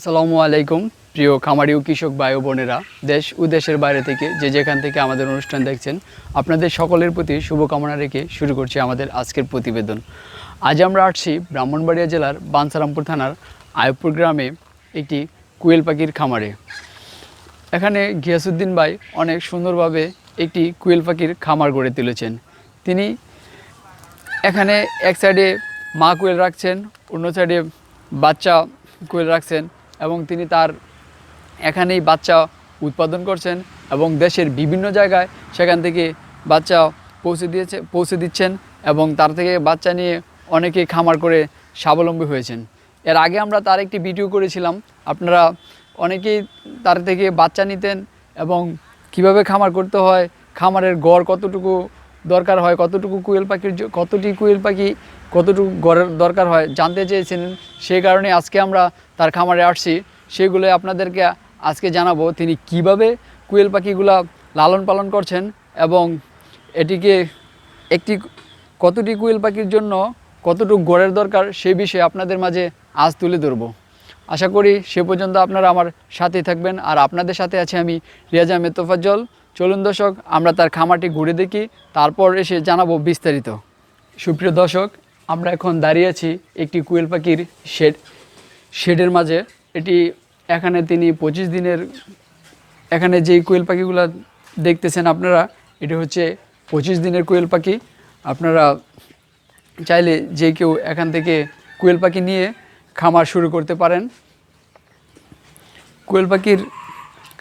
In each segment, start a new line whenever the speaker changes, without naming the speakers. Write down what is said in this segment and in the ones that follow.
আসসালামু আলাইকুম, প্রিয় খামারি ও কৃষক ভাই ও বোনেরা, দেশ ও দেশের বাইরে থেকে যে যেখান থেকে আমাদের অনুষ্ঠান দেখছেন, আপনাদের সকলের প্রতি শুভকামনা রেখে শুরু করছি আমাদের আজকের প্রতিবেদন। আজ আমরা আসছি ব্রাহ্মণবাড়িয়া জেলার বানসারামপুর থানার আয়পুর গ্রামে একটি কুয়েল পাখির খামারে। এখানে গিয়াসুদ্দিন ভাই অনেক সুন্দরভাবে একটি কুয়েল পাখির খামার গড়ে তুলেছেন। তিনি এখানে এক সাইডে মা কুয়েল রাখছেন, অন্য সাইডে বাচ্চা কোয়েল রাখছেন এবং তিনি তার এখানেই বাচ্চা উৎপাদন করছেন এবং দেশের বিভিন্ন জায়গায় সেখান থেকে বাচ্চা পৌঁছে দিয়েছে, পৌঁছে দিচ্ছেন এবং তার থেকে বাচ্চা নিয়ে অনেকে খামার করে স্বাবলম্বী হয়েছেন। এর আগে আমরা তার একটি ভিডিও করেছিলাম। আপনারা অনেকেই তার থেকে বাচ্চা নিতেন এবং কীভাবে খামার করতে হয়, খামারের গড় কতটুকু দরকার হয়, কতটুকু কুয়েল পাখির কতটি কুয়েল পাখি, কতটুকু গড়ের দরকার হয় জানতে চেয়েছিলেন। সেই কারণে আজকে আমরা তার খামারে আসছি, সেগুলো আপনাদেরকে আজকে জানাব, তিনি কীভাবে কুয়েল পাখিগুলা লালন পালন করছেন এবং এটিকে একটি কতটি কুয়েল পাখির জন্য কতটুকু গড়ের দরকার, সে বিষয়ে আপনাদের মাঝে আজ তুলে ধরবো। আশা করি সে পর্যন্ত আপনারা আমার সাথেই থাকবেন, আর আপনাদের সাথে আছে আমি রিয়াজ আহমেদ তোফাজ্জল। চলুন দর্শক, আমরা তার খামারটি ঘুরে দেখি, তারপর এসে জানাব বিস্তারিত। সুপ্রিয় দর্শক, আমরা এখন দাঁড়িয়ে আছি একটি কুয়েল পাখির শেড শেডের মাঝে। এটি এখানে তিনি পঁচিশ দিনের, এখানে যেই কোয়েল পাখিগুলো দেখতেছেন আপনারা, এটি হচ্ছে পঁচিশ দিনের কোয়েল পাখি। আপনারা চাইলে যে কেউ এখান থেকে কোয়েল পাখি নিয়ে খামার শুরু করতে পারেন। কোয়েল পাখির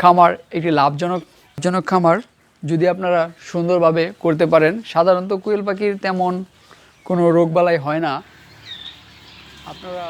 খামার একটি লাভজনক জনক খামার। যদি আপনারা সুন্দরভাবে করতে পারেন, সাধারণত কোয়েল পাখির তেমন কোনো রোগবালাই হয় না। আপনারা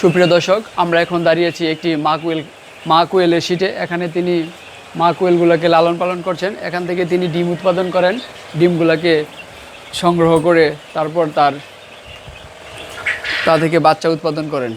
সুপ্রিয় দর্শক, আমরা এখন দাঁড়িয়েছি একটি মাকুয়েল মাকুয়েলের সিটে। এখানে তিনি মাকুয়েলগুলোকে লালন পালন করছেন। এখান থেকে তিনি ডিম উৎপাদন করেন। ডিমগুলোকে সংগ্রহ করে তারপর তার তা থেকে বাচ্চা উৎপাদন করেন।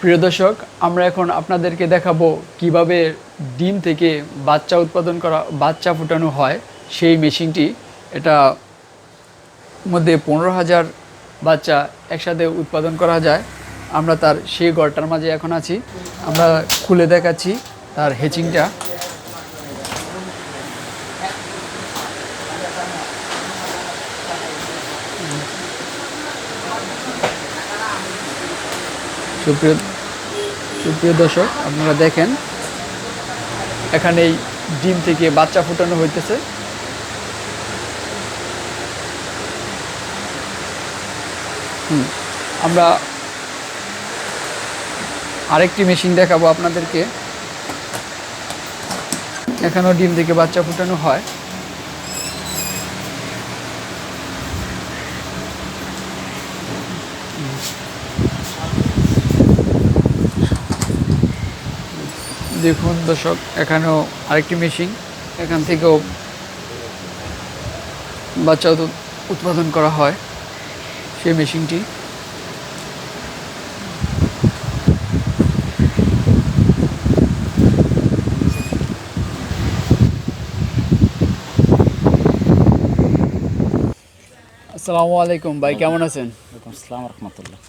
প্রিয় দর্শক, আমরা এখন আপনাদেরকে দেখাবো কীভাবে ডিম থেকে বাচ্চা উৎপাদন করা, বাচ্চা ফুটানো হয় সেই মেশিনটি। এটা মধ্যে পনেরো হাজার বাচ্চা একসাথে উৎপাদন করা যায়। আমরা তার সেই গড়টার মাঝে এখন আছি। আমরা খুলে দেখাচ্ছি তার হেচিংটা সুপ্রিয় সুপ্রিয় দর্শক, আপনারা দেখেন এখানে এই ডিম থেকে বাচ্চা ফুটানো হইতেছে। আমরা আরেকটি মেশিন দেখাবো আপনাদেরকে। এখানেও ডিম থেকে বাচ্চা ফুটানো হয়। দেখুন দর্শক এখানেও আরেকটি মেশিন এখান থেকেও বাচ্চা উৎ- উৎপাদন করা হয় সেই মেশিনটি আসসালামু আলাইকুম ভাই কেমন আছেন?
আসসালাম রহমতুল্লাহ।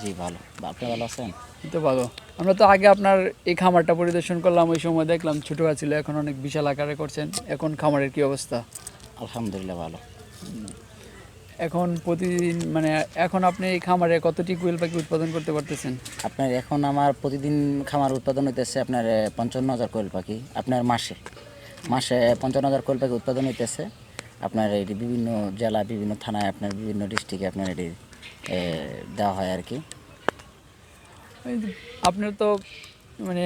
জি ভালো। আপনি ভালো আছেন?
তো ভালো। আমরা তো আগে আপনার এই খামারটা পরিদর্শন করলাম ওই সময় দেখলাম ছোট ছিল এখন অনেক বিশাল আকারে করছেন। এখন খামারের কি অবস্থা?
আলহামদুলিল্লাহ ভালো।
এখন প্রতিদিন মানে এখন আপনি এই খামারে কতটি কুয়েল পাখি উৎপাদন করতে পারতেছেন?
আপনার এখন আমার প্রতিদিন খামার উৎপাদন হইতেছে আপনার পঞ্চান্ন হাজার কোয়েল পাখি আপনার মাসে। মাসে পঞ্চান্ন হাজার কোয়েল পাখি উৎপাদন হইতেছে। আপনার এটি বিভিন্ন জেলা বিভিন্ন থানায় আপনার বিভিন্ন ডিস্ট্রিক্টে আপনার এটি দেওয়া হয় আর কি।
আপনার তো মানে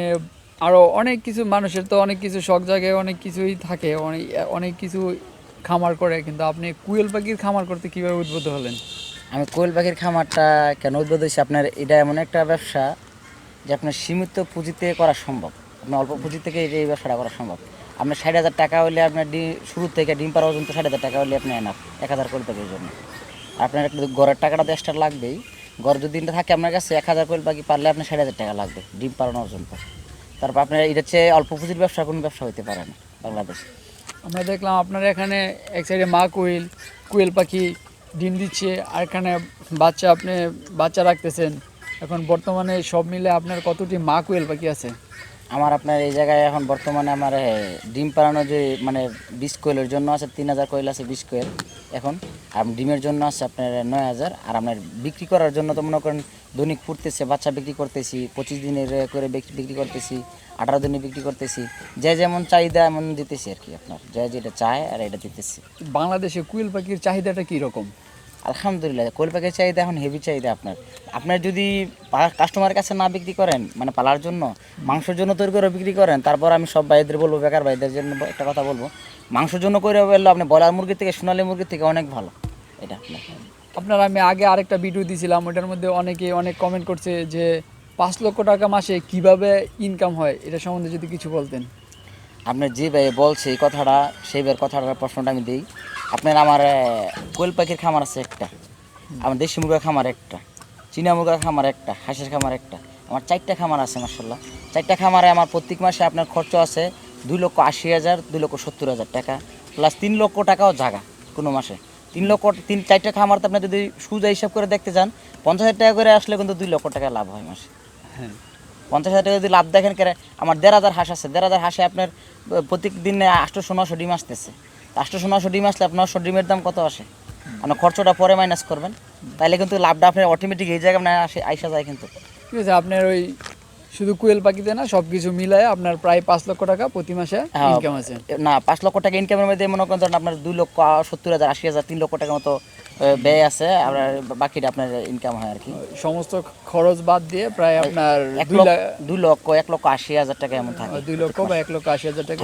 আরও অনেক কিছু মানুষের তো অনেক কিছু শখ জায়গায় অনেক কিছুই থাকে, অনেক অনেক কিছু খামার করে, কিন্তু আপনি কুয়েল পাখির খামার করতে কীভাবে উদ্বুদ্ধ হলেন?
আমি কোয়েল পাখির খামারটা কেন উদ্বোধ হয়েছে? আপনার, এটা এমন একটা ব্যবসা যে আপনার সীমিত পুঁজিতে করা সম্ভব। আপনার অল্প পুঁজি থেকে এই ব্যবসাটা করা সম্ভব। আপনার ষাট হাজার টাকা হলে আপনার ডি শুরু থেকে ডিম পাড়া পর্যন্ত ষাট হাজার টাকা হলে আপনি এনাফ এক হাজার কোয়েল পাখির জন্য। আপনার একটা ঘরের টাকাটা তো এক্সট্রা লাগবেই। ঘর যদি দিনটা থাকে আপনার কাছে, এক হাজার কোয়েল পাখি পারলে আপনার ষাট হাজার টাকা লাগবে, ডিম পাড়ানো করে তারপর আপনার এটা হচ্ছে অল্প পুঁজির ব্যবসা, কোনো ব্যবসা হতে পারে না বাংলাদেশে।
আমরা দেখলাম আপনার এখানে এক সাইডে মা কোয়েল কোয়েল পাখি ডিম দিচ্ছে, আর এখানে বাচ্চা আপনি বাচ্চা রাখতেছেন। এখন বর্তমানে সব মিলে আপনার কতটি মা কোয়েল পাখি আছে?
আমার আপনার এই জায়গায় এখন বর্তমানে আমার ডিম পাড়ানো যে মানে বিশ কোয়েলের জন্য আছে, তিন হাজার কোয়েল আছে বিশ কোয়েল এখন। আর ডিমের জন্য আছে আপনার নয় হাজার। আর আপনার বিক্রি করার জন্য তো মনে করেন দৈনিক ফুটতেছে বাচ্চা বিক্রি করতেছি, পঁচিশ দিনের করে বিক- বিক্রি করতেছি, আঠারো দিনে বিক্রি করতেছি। যে যেমন চাহিদা, এমন দিতেছি আর কি আপনার। যে যেটা চায় আর এটা দিতেছি।
বাংলাদেশে কুয়েল পাখির চাহিদাটা কী রকম
আলহামদুলিল্লাহ কোয়েল পাখির চাহিদা এখন হেভি চাহিদা আপনার। আপনার যদি কাস্টমারের কাছে না বিক্রি করেন মানে পালার জন্য মাংসের জন্য তৈরি করে বিক্রি করেন তারপর আমি সব ভাইদের বলব বেকার ভাইদের জন্য একটা কথা বলব মাংসের জন্য করে বলল আপনি ব্রয়লার মুরগির থেকে সোনালী মুরগির থেকে অনেক ভালো। এটা আপনার।
আপনার আমি আগে আরেকটা ভিডিও দিয়েছিলাম ওটার মধ্যে অনেকে অনেক কমেন্ট করছে যে পাঁচ লক্ষ টাকা মাসে কীভাবে ইনকাম হয়? এটা সম্বন্ধে যদি কিছু বলতেন।
আপনার যে ভাই বলছে এই কথাটা সেই ভাইয়ের কথাটার প্রশ্নটা আমি দিই। আপনার আমার কোয়েল পাখির খামার আছে একটা। আমার দেশি মুরগার খামার একটা চীনা মুরগার খামার একটা হাঁসের খামার একটা। আমার চারটা খামার আছে মার্শাল্লাহ চারটা খামারে আমার প্রত্যেক মাসে আপনার খরচ আছে দুই লক্ষ আশি হাজার দুই লক্ষ সত্তর হাজার টাকা। প্লাস তিন লক্ষ টাকাও জাগা কোনো মাসে। তিন লক্ষ তিন চারটা খামার তো আপনি যদি সুজা হিসাব করে দেখতে যান পঞ্চাশ হাজার টাকা করে আসলে কিন্তু দুই লক্ষ টাকা লাভ হয় মাসে।
হ্যাঁ।
পঞ্চাশ হাজার টাকা যদি লাভ দেখেন কেন আমার দেড় হাজার হাঁস আছে। দেড় হাজার হাঁসে আপনার প্রত্যেক দিনে আটশোশো নশো ডিম আসতেছে। আটশোশো নশো ডিম আসলে আপনার নশো দাম কত আসে? আপনার খরচটা পরে মাইনাস করবেন। তাহলে কিন্তু লাভটা আপনার অটোমেটিক এই জায়গায় আপনার আসে, আইসা যায় কিন্তু।
ঠিক আছে, আপনার ওই শুধু কুয়েল পাখিতে না সব কিছু মিলায় আপনার প্রায় পাঁচ লক্ষ টাকা প্রতি মাসে
হ্যাঁ,
ইনকাম আছে।
না পাঁচ লক্ষ টাকা ইনকামের মধ্যে মনে করেন আপনার দুই লক্ষ সত্তর হাজার আশি হাজার তিন লক্ষ টাকার মতো ব্যয় আছে আর বাকিটা আপনার ইনকাম হয় আর কি।
সমস্ত খরচ বাদ দিয়ে প্রায় আপনার দুই
লক্ষ এক লক্ষ আশি হাজার টাকা এমন থাকে।
দুই লক্ষ বা এক লক্ষ আশি হাজার টাকা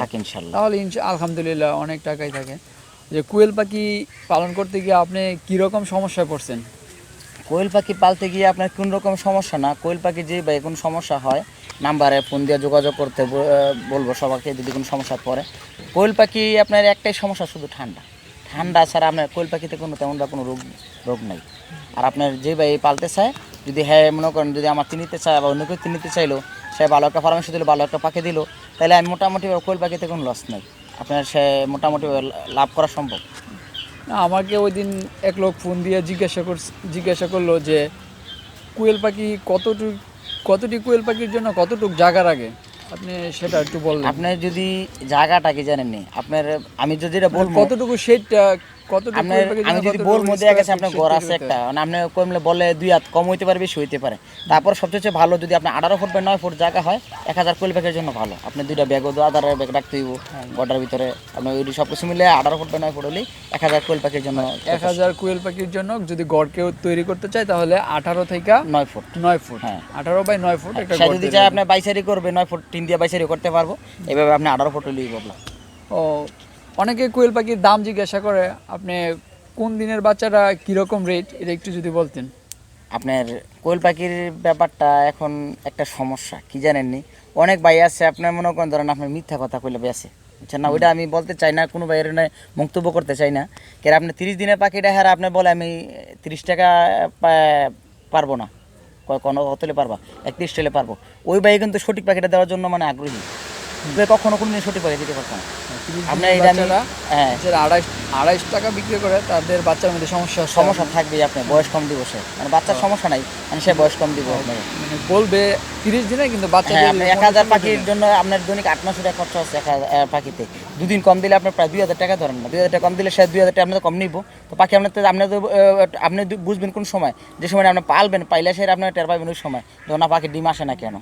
থাকে ইনশাল্লাহ
তাহলে আলহামদুলিল্লাহ অনেক টাকাই থাকে। যে কুয়েল পাখি পালন করতে গিয়ে আপনি কীরকম সমস্যায় পড়ছেন?
কোয়েল পাখি পালতে গিয়ে আপনার কোন রকম সমস্যা না? কোয়েল পাখি যে বা কোনো সমস্যা হয় নাম্বারে ফোন দিয়ে যোগাযোগ করতে বলব সবাইকে যদি কোনো সমস্যা পড়ে। কোয়েল পাখি আপনার একটাই সমস্যা শুধু ঠান্ডা। ঠান্ডা ছাড়া আপনার কোয়েল পাখিতে কোনো তেমন কোনো রোগ রোগ নেই। আর আপনার যে ভাই পালতে চায়, যদি হ্যাঁ মনে করেন, যদি আমার নিতে চায় বা অন্য কেউ নিতে চাইলো, সে ভালো একটা পরামর্শ দিল, ভালো একটা পাখি দিল, তাহলে আমি মোটামুটি কোয়েল পাখিতে কোনো লস নেই। আপনার সে মোটামুটি লাভ করা সম্ভব।
আমাকে ওই দিন এক লোক ফোন দিয়ে জিজ্ঞাসা কর জিজ্ঞাসা করল যে কুয়েল পাখি কতটুক কতটি কুয়েল পাখির জন্য কতটুক জায়গা লাগে? আপনি সেটা একটু বললেন।
আপনার যদি জায়গাটা কি জানেননি? আপনার আমি যদি এটা বলব
কতটুকু শেডটা
আমি যদি মধ্যে গেছে আপনার আছে একটা। মানে আপনি কমলে বলে দুই হাত কম হইতে পারে বেশি হইতে পারে। তারপর সবচেয়ে ভালো যদি আপনি আঠারো ফুট বা নয় ফুট জায়গা হয় এক হাজার কোয়েল ব্যাগের জন্য ভালো। আপনি দুইটা ব্যাগও দু আধারের ব্যাগ রাখতে হইব গডার ভিতরে। আপনি ওই সব কিছু মিলে আঠারো ফুট বা নয় ফুট হলেই এক হাজার কোয়েল পাখির জন্য
এক হাজার কুয়েল পাখির জন্য যদি গড় কেউ তৈরি করতে চায় তাহলে আঠারো থেকে
নয় ফুট।
নয় ফুট।
হ্যাঁ।
আঠারো বাই নয় ফুট একটা
সে
গড়
যদি চায় আপনি বাইসারি করবে নয় ফুট তিন দিয়ে বাইসারি করতে পারব। এভাবে আপনি আঠারো ফুট হলেই বললাম
ও অনেকে কোয়েল পাখির দাম জিজ্ঞাসা করে আপনি কোন দিনের বাচ্চাটা কীরকম রেট এটা একটু যদি বলতেন।
আপনার কোয়েল পাখির ব্যাপারটা এখন একটা সমস্যা কি জানেননি? অনেক ভাই আছে আপনার মনে করেন ধরেন আপনার মিথ্যা কথা কইলে আছে বুঝছেন না? ওইটা আমি বলতে চাই না কোনো ভাইয়ের মন্তব্য করতে চাই না। কেন আপনি তিরিশ দিনের পাখিটা হারা আপনি বলে আমি তিরিশ টাকা পারব না। কোনো হতলে পারবা? একত্রিশ টালে পারব। ওই ভাই কিন্তু সঠিক পাখিটা দেওয়ার জন্য মানে আগ্রহী। কখনো কোনো দিন সঠিক পাখি দিতে পারতো না। আপনার এটা হ্যাঁ।
যারা আড়াইশ আড়াইশ টাকা বিক্রি করে তাদের বাচ্চার মধ্যে সমস্যা
সমস্যা থাকবেই আপনার বয়স কম মানে বাচ্চার সমস্যা নাই মানে সে বয়স কম দিব
মানে বলবে তিরিশ দিনে কিন্তু বাচ্চা
হ্যাঁ এক হাজার পাখির জন্য আপনার দৈনিক আট নশো টাকা খরচা হচ্ছে এক হাজার পাখিতে। দুদিন কম দিলে আপনার প্রায় দুই হাজার টাকা ধরেন না। দুই হাজার টাকা কম দিলে সে দুই হাজার টাকা আপনার কম নিব। তো পাখি আপনার আপনার আপনি বুঝবেন কোন সময়? যে সময় আপনি পালবেন পাইলে সে আপনার টের পাবেন ওই সময়। যখন না পাখির ডিম আসে না কেন?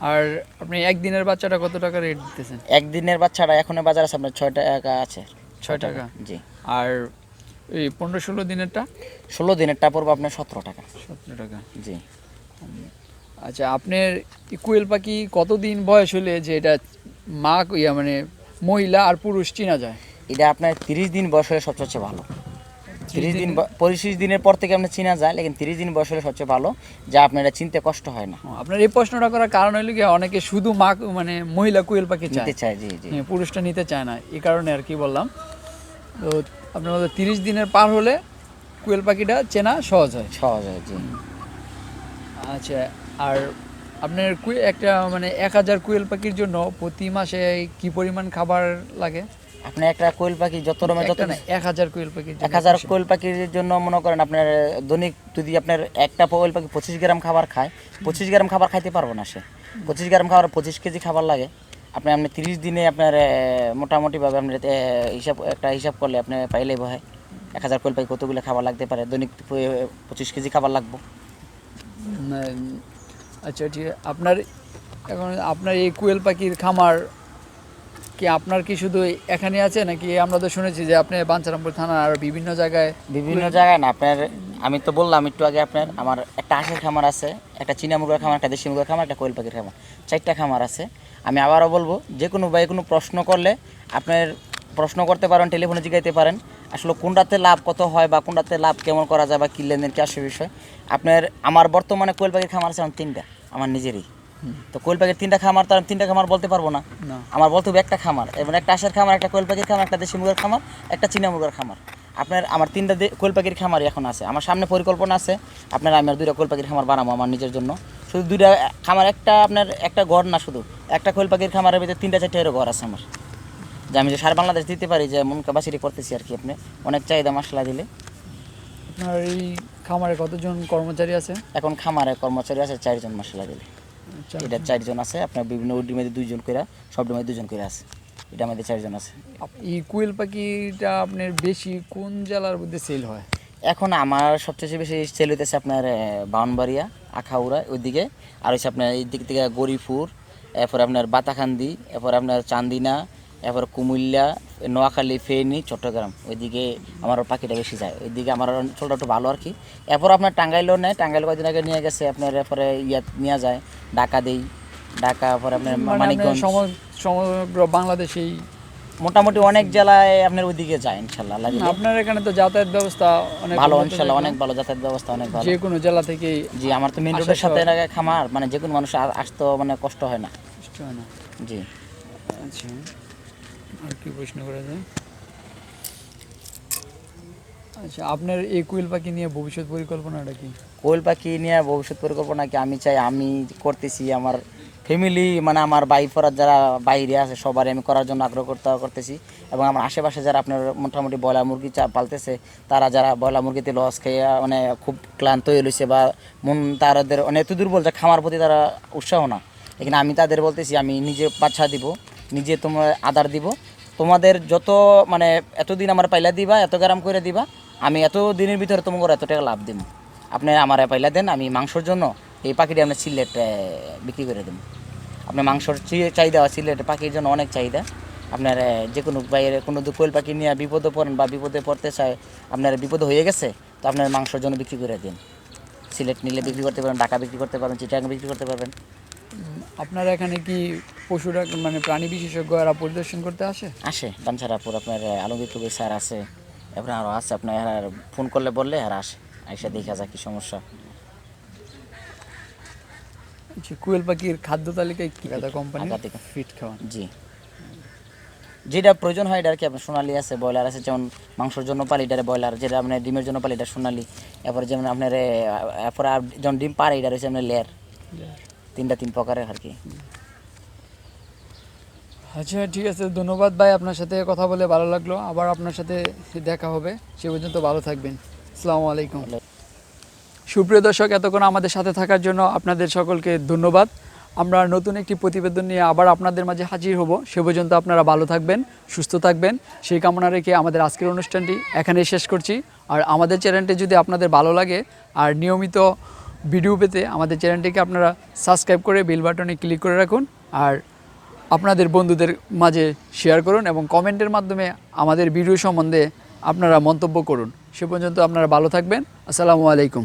আর আপনি একদিনের বাচ্চাটা কত টাকা রেট দিতেছেন?
একদিনের বাচ্চাটা এখন বাজার আছে আপনার ছয় টাকা আছে।
ছয় টাকা?
জি।
আর এই পনেরো ষোলো দিনেরটা?
ষোলো দিনেরটা পড়ব আপনার সতেরো টাকা।
সতেরো টাকা।
জি।
আচ্ছা আপনার কোয়েল পাখি কতদিন বয়স হলে যে এটা মা ইয়া মানে মহিলা আর পুরুষ চিনা যায়?
এটা আপনার তিরিশ দিন বয়স হলে সবচেয়ে ভালো। তিরিশ দিন পঁচিশ দিনের পর থেকে আপনার চিনা যায় লেকিন তিরিশ দিন বয়স হলে সবচেয়ে ভালো যা আপনার এটা চিনতে কষ্ট হয় না।
আপনার এই প্রশ্নটা করার কারণ হলো কি অনেকে শুধু মা মানে মহিলা কোয়েল পাখি
নিতে চায় জি জি।
হ্যাঁ, পুরুষটা নিতে চায় না এই কারণে আর কি বললাম। তো আপনার তিরিশ দিনের পার হলে কোয়েল পাখিটা চেনা সহজ হয়?
সহজ হয় জি।
আচ্ছা আর আপনার কুয়ে- একটা মানে এক হাজার কোয়েল পাখির জন্য প্রতি মাসে কি পরিমাণ খাবার লাগে?
আপনি একটা কোয়েল পাখি যত রকমের যত
না, এক হাজার কোয়েল জন্য
এক হাজার কোয়েল পাখির জন্য মনে করেন আপনার দৈনিক যদি আপনার একটা কোয়েল পাখি পঁচিশ গ্রাম খাবার খায় পঁচিশ গ্রাম খাবার খাইতে পারব না সে। পঁচিশ গ্রাম খাবার পঁচিশ কেজি খাবার লাগে। আপনি আপনি তিরিশ দিনে আপনার মোটামুটিভাবে আপনার হিসাব একটা হিসাব করলে আপনি পাইলেই হয় এক হাজার কোয়েল পাখি কতগুলো খাবার লাগতে পারে? দৈনিক পঁচিশ কেজি খাবার লাগবে।
আচ্ছা ঠিক আপনার এখন আপনার এই কোয়েল পাখির খামার কি আপনার কি শুধু এখানে আছে নাকি আমরা তো শুনেছি যে আপনি বাঞ্ছারামপুর থানার আর বিভিন্ন জায়গায়
বিভিন্ন জায়গায় না, আপনার, আমি তো বললাম একটু আগে আপনার, আমার একটা হাঁসের খামার আছে, একটা চীনা মুরগার খামার, একটা দেশি মুরগার খামার, একটা কোয়েল পাখির খামার, চারটা খামার আছে। আমি আবারও বলব, যে কোনো ভাই কোনো প্রশ্ন করলে আপনার প্রশ্ন করতে পারেন, টেলিফোনে জিগাইতে পারেন, আসলে কোনটাতে লাভ কত হয় বা কোনটাতে লাভ কেমন করা যায় বা কী লেনদেন, কি আসে বিষয়। আপনার, আমার বর্তমানে কোয়েল পাখির খামার আছে আমার তিনটা, আমার নিজেরই। তো কোয়েল পাখির তিনটা খামার তো আমি তিনটা খামার বলতে পারব না। আমার বলতে হবে একটা খামার এবং একটা আশার খামার একটা কোয়েল পাখির খামার একটা দেশি মুরগার খামার একটা চীনা মুরগার খামার। আপনার আমার তিনটা কোয়েল পাখির খামারই এখন আছে। আমার সামনে পরিকল্পনা আছে আপনার আমি আর দুইটা কোয়েল পাখির খামার বানাবো আমার নিজের জন্য। শুধু দুইটা খামার একটা আপনার একটা ঘর না শুধু একটা কোয়েল পাখির খামারের ভিতরে তিনটা চারটে এরও ঘর আছে আমার। যে আমি যে সারা বাংলাদেশ দিতে পারি যে মন কাবাসিরি করতেছি আর কি আপনি অনেক চাহিদা মশলা দিলে।
আপনার এই খামারে কতজন কর্মচারী আছে?
এখন খামারে কর্মচারী আছে চারজন মশলা দিলে। এটা চারজন আছে আপনার বিভিন্ন ডিমেতে দুইজন করে সব ডিমে দুজন করে আছে। এটা আমাদের চারজন আছে।
এই কোয়েল পাখিটা আপনার বেশি কোন জেলার মধ্যে সেল হয়?
এখন আমার সবচেয়ে বেশি সেল হইতেছে আপনার বাউনবাড়িয়া আখাউড়া ওইদিকে। আর হচ্ছে আপনার এই দিক থেকে গরিপুর এরপর আপনার বাতাখান্দি এরপর আপনার চান্দিনা এরপর কুমিল্লা নোয়াখালী ফেনী চট্টগ্রাম। ওইদিকে আমার পাখিটা বেশি যায়। ওইদিকে আমার অঞ্চলটা একটু ভালো আর কি। এরপর আপনার টাঙ্গাইলও নেয়। টাঙ্গাইল কয়েকদিন আগে নিয়ে গেছে আপনার এরপরে ইয়া নিয়ে যায় ঢাকা দেই। ঢাকা পরে আপনার
মানে
মানিকগঞ্জ।
সমগ্র বাংলাদেশেই
মোটামুটি অনেক জেলায় আপনার ওইদিকে যায় ইনশাল্লাহ
আপনার এখানে তো যাতায়াত ব্যবস্থা অনেক
ভালো ইনশাল্লাহ অনেক ভালো যাতায়াত ব্যবস্থা অনেক ভালো।
যে কোনো জেলা থেকে
জি আমার তো মেন রোডের সাথে খামার মানে যে কোনো মানুষ আ- আসতো মানে কষ্ট হয় না।
কষ্ট হয় না।
জি।
আচ্ছা। আর কি প্রশ্ন করা যায়? আচ্ছা আপনার এই কুইল পাখি নিয়ে ভবিষ্যৎ পরিকল্পনাটা কি?
কোয়েল পাখি নিয়ে ভবিষ্যৎ পরিকল্পনা কি? আমি চাই, আমি করতেছি, আমার ফ্যামিলি মানে আমার বাইফরা যারা বাইরে আছে, সবার আমি করার জন্য আগ্রহ করতে করতেছি। এবং আমার আশেপাশে যারা আপনার মোটামুটি ব্রয়লার মুরগি চা পালতেছে, তারা যারা ব্রয়লার মুরগিতে লস খেয়ে মানে খুব ক্লান্ত হয়ে রয়েছে বা মন তাদের অনেক এত দুর্বল যে খামার প্রতি তারা উৎসাহ না। এখানে আমি তাদের বলতেছি, আমি নিজে বাচ্চা দিব। নিজে তোমার আদার দিব। তোমাদের যত মানে এতদিন আমার পাইলা দিবা, এত গ্রাম করে দিবা, আমি এত দিনের ভিতরে তোমাকে এত টাকা লাভ দিব আপনি আমার পাইলা দেন, আমি মাংসর জন্য এই পাখিটি আপনার সিলেট বিক্রি করে দেবো আপনার মাংসর চাহিদা সিলেট পাখির জন্য অনেক চাহিদা। আপনার যে কোনো বাইরে কোনো দু কোয়েল পাখি নিয়ে বিপদে পড়েন বা বিপদে পড়তে চায়, আপনার বিপদ হয়ে গেছে, তো আপনার মাংসর জন্য বিক্রি করে দিন। সিলেট নিলে বিক্রি করতে পারবেন, ঢাকা বিক্রি করতে পারবেন, চিটাগাং বিক্রি করতে পারবেন।
আপনারা এখানে কি পশুরা মানে প্রাণী বিশেষজ্ঞরা পরিদর্শন করতে আসে?
আসে বাঞ্ছারাপুর আপনার আলমগীর কবির স্যার আছে এরপরে আরও আছে আপনার আর ফোন করলে বললে আর আসে এসে দেখা যায় কি সমস্যা।
আচ্ছা, কুয়েল পাখির খাদ্য তালিকায় কি কাদা কোম্পানি ফিট খাওয়ান।
জি। যেটা প্রয়োজন হয় এটা আর কি আপনার সোনালি আছে ব্রয়লার আছে যেমন মাংসের জন্য পালি এটা ব্রয়লার যেটা আপনার ডিমের জন্য পালি এটা সোনালি। এরপরে যেমন আপনার এরপরে যখন ডিম পারে এটা রয়েছে আপনার লেয়ার। তিনটা তিন প্রকারের আর কি।
আচ্ছা ঠিক আছে ধন্যবাদ ভাই আপনার সাথে কথা বলে ভালো লাগল। আবার আপনার সাথে দেখা হবে সে পর্যন্ত ভালো থাকবেন। আসসালামু আলাইকুম। সুপ্রিয় দর্শক এতক্ষণ আমাদের সাথে থাকার জন্য আপনাদের সকলকে ধন্যবাদ। আমরা নতুন একটি প্রতিবেদন নিয়ে আবার আপনাদের মাঝে হাজির হব। সে পর্যন্ত আপনারা ভালো থাকবেন সুস্থ থাকবেন। সেই কামনা রেখে আমাদের আজকের অনুষ্ঠানটি এখানে শেষ করছি। আর আমাদের চ্যানেলটি যদি আপনাদের ভালো লাগে আর নিয়মিত ভিডিও পেতে আমাদের চ্যানেলটিকে আপনারা সাবস্ক্রাইব করে বেল বাটনে ক্লিক করে রাখুন আর আপনাদের বন্ধুদের মাঝে শেয়ার করুন এবং কমেন্টের মাধ্যমে আমাদের ভিডিও সম্বন্ধে আপনারা মন্তব্য করুন। সে পর্যন্ত আপনারা ভালো থাকবেন। আসসালামু আলাইকুম।